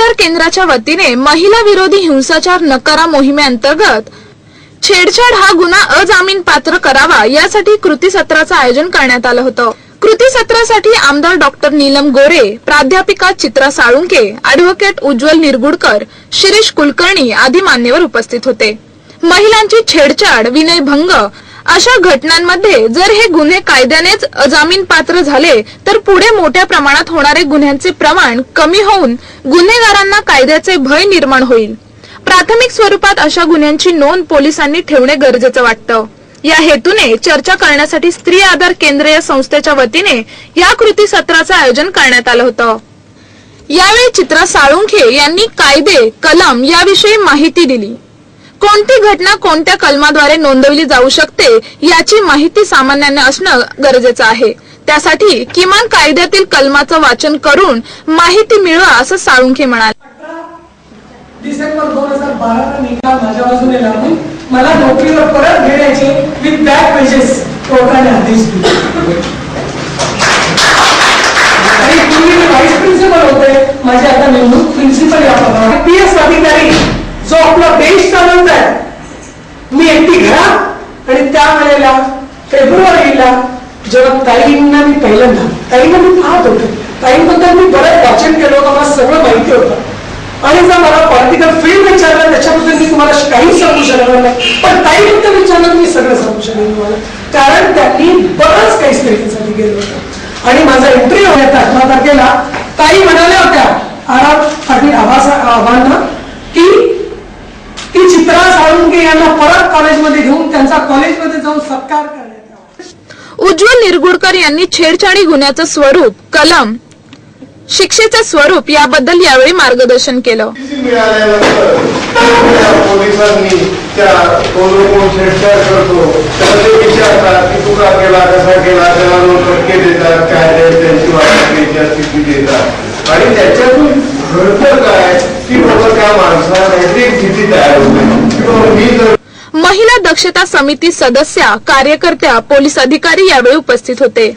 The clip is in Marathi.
आधार केंद्राच्या वतीने महिला विरोधी हिंसाचार नकारा मोहिमेअंतर्गत छेडछाड हा गुन्हा अजामीन पात्र करावा यासाठी कृती सत्राचं आयोजन करण्यात आलं होतं. कृती सत्रासाठी आमदार डॉक्टर नीलम गोरे प्राध्यापिका चित्रा साळुंके अॅडव्होकेट उज्ज्वल निरगुडकर शिरीष कुलकर्णी आदी मान्यवर उपस्थित होते. महिलांची छेडछाड विनयभंग अशा घटनांमध्ये जर हे गुन्हे कायद्यानेच अजामीन पात्र झाले तर पुढे मोठ्या प्रमाणात होणारे गुन्ह्यांचे प्रमाण कमी होऊन गुन्हेगारांना कायद्याचे भय निर्माण होईल. प्राथमिक स्वरूपात अशा गुन्ह्यांची नोंद पोलिसांनी ठेवणे गरजेचं वाटतं. या हेतूने चर्चा करण्यासाठी स्त्री आधार केंद्र या संस्थेच्या वतीने या कृती सत्राचं आयोजन करण्यात आलं होतं. यावेळी चित्रा साळुंखे यांनी कायदे कलम याविषयी माहिती दिली. कोणती घटना कोणत्या कलमाद्वारे नोंदवली जाऊ शकते याची माहिती सामान्यांना असणं गरजेचं आहे. त्यासाठी किमान कायद्यातील कलमाचं वाचन करून माहिती मिळवा असं साळुंखे म्हणाले. डिसेंबर दोन हजार बाराचा निकाल माझ्या बाजूने लागून मला नोकरीवर परत घेण्याचे विथ बॅक पेजेस कोर्टाने आदेश दिले. आणि पूर्वी मी व्हाईस प्रिन्सिपल होते माझे आता नेमणूक प्रिन्सिपल या पी एस अधिकारी जो आपला देश चालवत मी एकटी घरात आणि त्या वेळेला फेब्रुवारीला जेव्हा ताईंना मी पहिल्यांदा ताईंना मी पाहत होते. ताईंबद्दल मी बरंच वाचन केलं होतं मला सगळं माहिती होतं. आणि जर मला पॉलिटिकल फील्ड विचारलं त्याच्याबद्दल मी तुम्हाला काही सांगू शकणार नाही. पण ताईबद्दल विचारलं मी सगळं सांगू शकेन तुम्हाला कारण त्यांनी बरंच काही स्त्रियांसाठी गेलं होतं. आणि माझा एंट्री होण्यात अठरा तारखेला ताई म्हणाल्या होत्या आरा पाटील आभासा आव्हाना यांना परत कॉलेजमध्ये घेऊन त्यांचा कॉलेजमध्ये जाऊन सत्कार करण्यात उज्ज्वल निरगुडकर यांनी छेडछाडी गुन्ह्याचं स्वरूप कलम शिक्षेचं स्वरूप याबद्दल यावेळी मार्गदर्शन केलं. पोलिसांनी त्या कोण कोण छेडछाड करतो. त्याला ते विचारतात की तू का केला कसा केला त्याला दोन फटके देतात काय ते त्यांची वाटण्याची स्थिती देतात. आणि त्याच्यातून घडतं काय की बाबा त्या माणसाला एक भीती तयार होते महिला दक्षता समिती सदस्या कार्यकर्त्या पोलीस अधिकारी यावेळी उपस्थित होते.